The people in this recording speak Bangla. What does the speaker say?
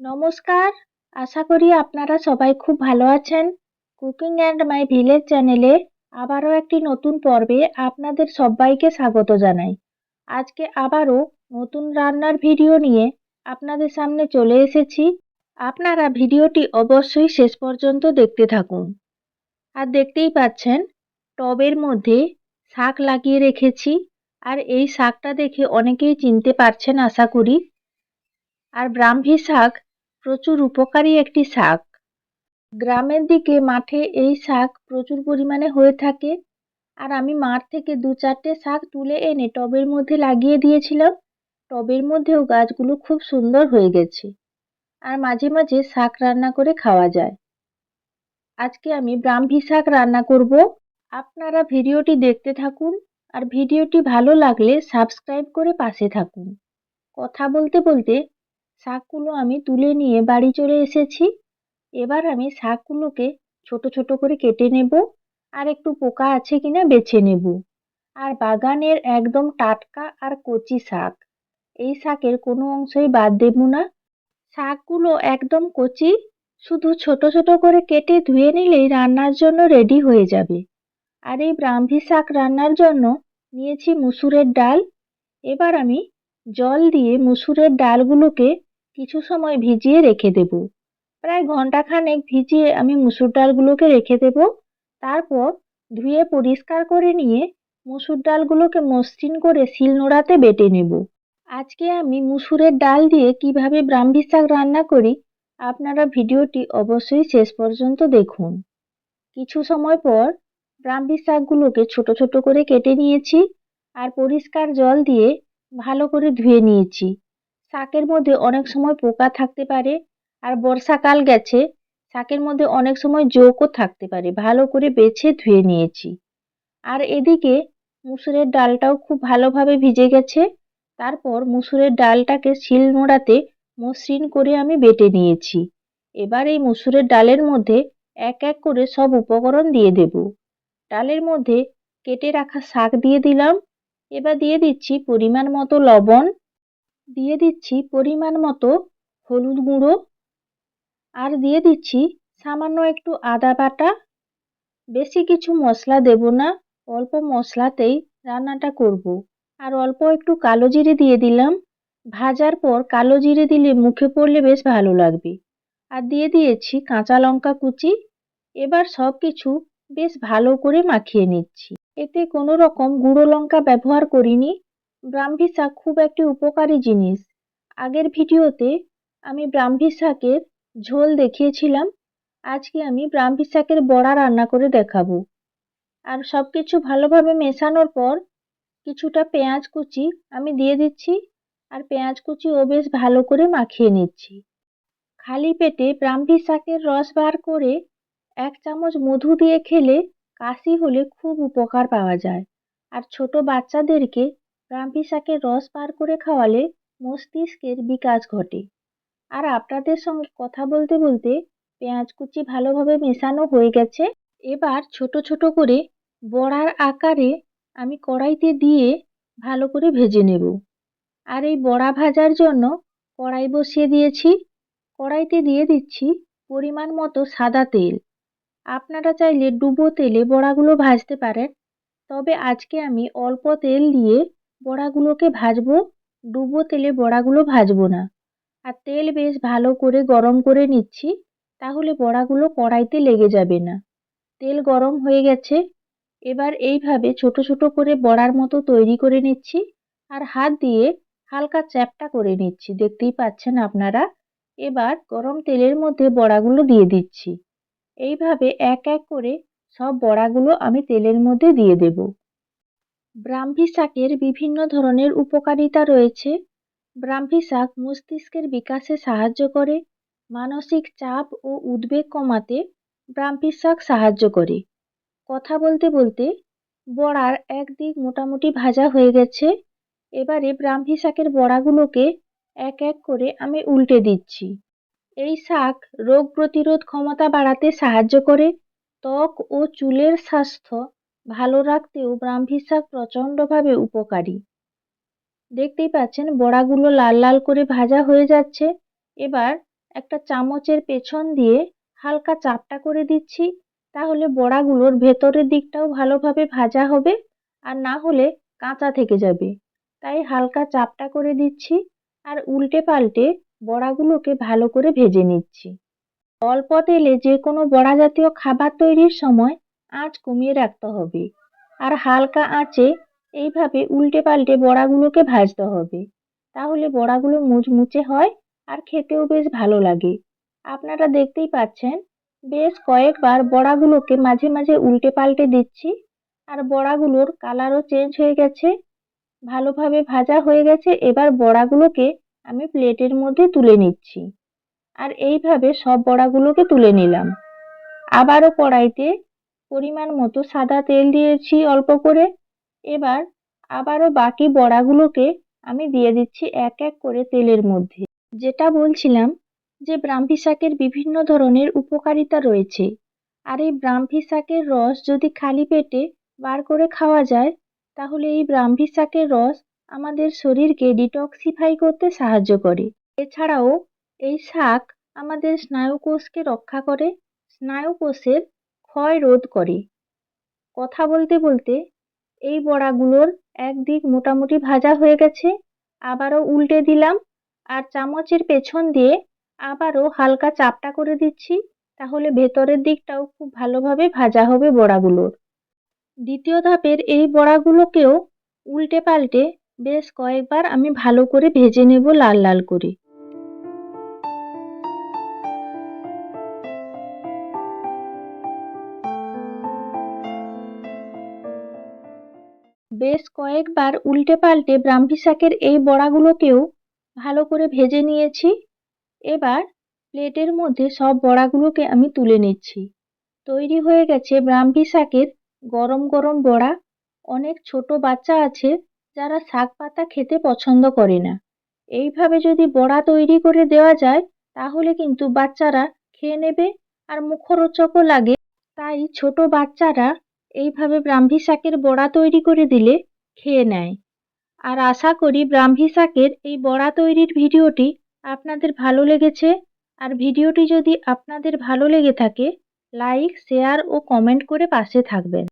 নমস্কার। আশা করি আপনারা সবাই খুব ভালো আছেন। কুকিং অ্যান্ড মাই ভিলেজ চ্যানেলে আবারও একটি নতুন পর্বে আপনাদের সবাইকে স্বাগত জানাই। আজকে আবারও নতুন রান্নার ভিডিও নিয়ে আপনাদের সামনে চলে এসেছি। আপনারা ভিডিওটি অবশ্যই শেষ পর্যন্ত দেখতে থাকুন। আর দেখতেই পাচ্ছেন, টবের মধ্যে শাক লাগিয়ে রেখেছি। আর এই শাকটা দেখে অনেকেই চিনতে পারছেন, আশা করি। আর ব্রাহ্মী শাক প্রচুর উপকারী একটি শাক। গ্রামের দিকে, মাঠে এই শাক প্রচুর পরিমাণে হয়ে থাকে। আর আমি মাঠ থেকে দু চারটে শাক তুলে এনে টবের মধ্যে লাগিয়ে দিয়েছিলাম। টবের মধ্যেও গাছগুলো খুব সুন্দর হয়ে গেছে। আর মাঝে মাঝে শাক রান্না করে খাওয়া যায়। আজকে আমি ব্রাহ্মী শাক রান্না করব। আপনারা ভিডিওটি দেখতে থাকুন আর ভিডিওটি ভালো লাগলে সাবস্ক্রাইব করে পাশে থাকুন। কথা বলতে বলতে শাকগুলো আমি তুলে নিয়ে বাড়ি চলে এসেছি। এবার আমি শাকগুলোকে ছোট ছোট করে কেটে নেব আর একটু পোকা আছে কিনা বেছে নেব। আর বাগানের একদম টাটকা আর কচি শাক, এই শাকের কোনো অংশই বাদ দেব না। শাকগুলো একদম কচি, শুধু ছোট ছোট করে কেটে ধুয়ে নিলেই রান্নার জন্য রেডি হয়ে যাবে। আর এই ব্রাহ্মী শাক রান্নার জন্য নিয়েছি মুসুরের ডাল। এবার আমি জল দিয়ে মুসুরের ডালগুলোকে কিছু সময় ভিজিয়ে রেখে দেব। প্রায় ঘন্টাখানেক ভিজিয়ে আমি মুসুর ডালগুলোকে রেখে দেব। তারপর ধুয়ে পরিষ্কার করে নিয়ে মুসুর ডালগুলোকে মসৃণ করে শিলনোড়াতে বেটে নেব। আজকে আমি মুসুরের ডাল দিয়ে কীভাবে ব্রাহ্মী শাক রান্না করি, আপনারা ভিডিওটি অবশ্যই শেষ পর্যন্ত দেখুন। কিছু সময় পর ব্রাহ্মী শাকগুলোকে ছোট ছোট করে কেটে নিয়েছি আর পরিষ্কার জল দিয়ে ভালো করে ধুয়ে নিয়েছি। শাকের মধ্যে অনেক সময় পোকা থাকতে পারে আর বর্ষাকাল গেছে, শাকের মধ্যে অনেক সময় জোকও থাকতে পারে। ভালো করে বেছে ধুয়ে নিয়েছি। আর এদিকে মুসুরের ডালটাও খুব ভালোভাবে ভিজে গেছে। তারপর মুসুরের ডালটাকে শিল নোড়াতে মসৃণ করে আমি বেটে নিয়েছি। এবার এই মুসুরের ডালের মধ্যে এক এক করে সব উপকরণ দিয়ে দেব। ডালের মধ্যে কেটে রাখা শাক দিয়ে দিলাম। এবার দিয়ে দিচ্ছি পরিমাণ মতো লবণ দিয়ে দিচ্ছি পরিমাণ মতো হলুদ গুঁড়ো। আর দিয়ে দিচ্ছি সামান্য একটু আদা বাটা। বেশি কিছু মশলা দেব না, অল্প মশলাতেই রান্নাটা করব। আর অল্প একটু কালো জিরে দিয়ে দিলাম। ভাজার পর কালো জিরে দিলে মুখে পড়লে বেশ ভালো লাগবে। আর দিয়ে দিয়েছি কাঁচা লঙ্কা কুচি। এবার সব কিছু বেশ ভালো করে মাখিয়ে নিচ্ছি। এতে কোনো রকম গুঁড়ো লঙ্কা ব্যবহার করিনি। ব্রাহ্মী শাক খুব একটি উপকারী জিনিস। আগের ভিডিওতে আমি ব্রাহ্মী শাকের ঝোল দেখিয়েছিলাম, আজকে আমি ব্রাহ্মী শাকের বড়া রান্না করে দেখাবো। আর সব কিছু ভালোভাবে মেশানোর পর কিছুটা পেঁয়াজ কুচি আমি দিয়ে দিচ্ছি, আর পেঁয়াজ কুচিও বেশ ভালো করে মাখিয়ে নিচ্ছি। খালি পেটে ব্রাহ্মী শাকের রস বার করে এক চামচ মধু দিয়ে খেলে কাশি হলে খুব উপকার পাওয়া যায়। আর ছোট বাচ্চাদেরকে ব্রাহ্মী শাকের রস বার করে খাওয়ালে মস্তিষ্কের বিকাশ ঘটে। আর আপনাদের সঙ্গে কথা বলতে বলতে পেঁয়াজ কুচি ভালোভাবে মেশানো হয়ে গেছে। এবার ছোট ছোট করে বড়ার আকারে আমি কড়াইতে দিয়ে ভালো করে ভেজে নেব। আর এই বড়া ভাজার জন্য কড়াই বসিয়ে দিয়েছি। কড়াইতে দিয়ে দিচ্ছি পরিমাণ মতো সাদা তেল। আপনারা চাইলে ডুবো তেলে বড়াগুলো ভাজতে পারেন। তবে আজকে আমি অল্প তেল দিয়ে বড়াগুলোকে ভাজবো। ডুবো তেলে বড়াগুলো ভাজবো না। আর তেল বেশ ভালো করে গরম করে নিচ্ছি, তাহলে বড়াগুলো কড়াইতে লেগে যাবে না। তেল গরম হয়ে গেছে। এবার এইভাবে ছোট ছোট করে বড়ার মতো তৈরি করে নিচ্ছি। আর হাত দিয়ে হালকা চ্যাপটা করে নিচ্ছি, দেখতেই পাচ্ছেন আপনারা। এবার গরম তেলের মধ্যে বড়াগুলো দিয়ে দিচ্ছি। এইভাবে এক এক করে সব বড়াগুলো আমি তেলের মধ্যে দিয়ে দেব। ব্রাহ্মী শাকের বিভিন্ন ধরনের উপকারিতা রয়েছে। ব্রাহ্মী শাক মস্তিষ্কের বিকাশে সাহায্য করে, মানসিক চাপ ও উদ্বেগ কমাতে ব্রাহ্মী শাক সাহায্য করে। কথা বলতে বলতে, বড়ার একদিক মোটামুটি ভাজা হয়ে গেছে, এবারে ব্রাহ্মী শাকের বড়াগুলোকে এক এক করে আমি উল্টে দিচ্ছি। এই শাক রোগ প্রতিরোধ ক্ষমতা বাড়াতে সাহায্য করে, ত্বক ও চুলের স্বাস্থ্য ভালো রাখতেও ব্রাহ্মী শাক প্রচণ্ডভাবে উপকারী। দেখতেই পাচ্ছেন, বড়াগুলো লাল লাল করে ভাজা হয়ে যাচ্ছে। এবার একটা চামচের পেছন দিয়ে হালকা চাপটা করে দিচ্ছি, তাহলে বড়াগুলোর ভেতরের দিকটাও ভালোভাবে ভাজা হবে আর না হলে কাঁচা থেকে যাবে। তাই হালকা চাপটা করে দিচ্ছি আর উল্টে পাল্টে বড়াগুলোকে ভালো করে ভেজে নিচ্ছি। অল্প তেলে যে কোনো বড়া জাতীয় খাবার তৈরির সময় আঁচ কমিয়ে রাখতে হবে। আর হালকা আঁচে এইভাবে উল্টে পাল্টে বড়াগুলোকে ভাজতে হবে। তাহলে বড়াগুলো মুচমুচে হয় আর খেতেও বেশ ভালো লাগে। আপনারা দেখতেই পাচ্ছেন, বেশ কয়েকবার বড়াগুলোকে মাঝে মাঝে উল্টে পাল্টে দিচ্ছি। আর বড়াগুলোর কালারও চেঞ্জ হয়ে গেছে, ভালোভাবে ভাজা হয়ে গেছে। এবার বড়াগুলোকে আমি প্লেটের মধ্যে তুলে নিচ্ছি। আর এইভাবে সব বড়াগুলোকে তুলে নিলাম। আবারও কড়াইতে পরিমাণ মতো সাদা তেল দিয়েছি অল্প করে। এবার আবারও বাকি বড়াগুলোকে আমি দিয়ে দিচ্ছি এক এক করে তেলের মধ্যে। যেটা বলছিলাম যে ব্রাহ্মী শাকের বিভিন্ন ধরনের উপকারিতা রয়েছে। আর এই ব্রাহ্মী শাকের রস যদি খালি পেটে বার করে খাওয়া যায়, তাহলে এই ব্রাহ্মী শাকের রস আমাদের শরীরকে ডিটক্সিফাই করতে সাহায্য করে। এছাড়াও এই শাক আমাদের স্নায়ুকোষকে রক্ষা করে। স্নায়ুকোষের ক্ষয় রোধ করে। কথা বলতে বলতে এই বড়াগুলোর একদিক মোটামুটি ভাজা হয়ে গেছে, আবারও উল্টে দিলাম আর চামচের পেছন দিয়ে আবারও হালকা চাপটা করে দিচ্ছি, তাহলে ভেতরের দিকটাও খুব ভালোভাবে ভাজা হবে বড়াগুলোর। দ্বিতীয় ধাপের এই বড়াগুলোকেও উল্টে পাল্টে বেশ কয়েকবার আমি ভালো করে ভেজে নেব লাল লাল করে। বেশ কয়েকবার উল্টে পাল্টে ব্রাহ্মী শাকের এই বড়াগুলোকেও ভালো করে ভেজে নিয়েছি। এবার প্লেটের মধ্যে সব বড়াগুলোকে আমি তুলে নিচ্ছি। তৈরি হয়ে গেছে ব্রাহ্মী শাকের গরম গরম বড়া। অনেক ছোট বাচ্চা আছে যারা শাক পাতা খেতে পছন্দ করে না। এইভাবে যদি বড়া তৈরি করে দেওয়া যায়, তাহলে কিন্তু বাচ্চারা খেয়ে নেবে আর মুখরোচকও লাগে। তাই ছোট বাচ্চারা এইভাবে ব্রাহ্মী শাকের বড়া তৈরি করে দিলে খেয়ে নেয়। আর আশা করি ব্রাহ্মী শাকের এই বড়া তৈরির ভিডিওটি আপনাদের ভালো লেগেছে। আর ভিডিওটি যদি আপনাদের ভালো লেগে থাকে, লাইক, শেয়ার ও কমেন্ট করে পাশে থাকবেন।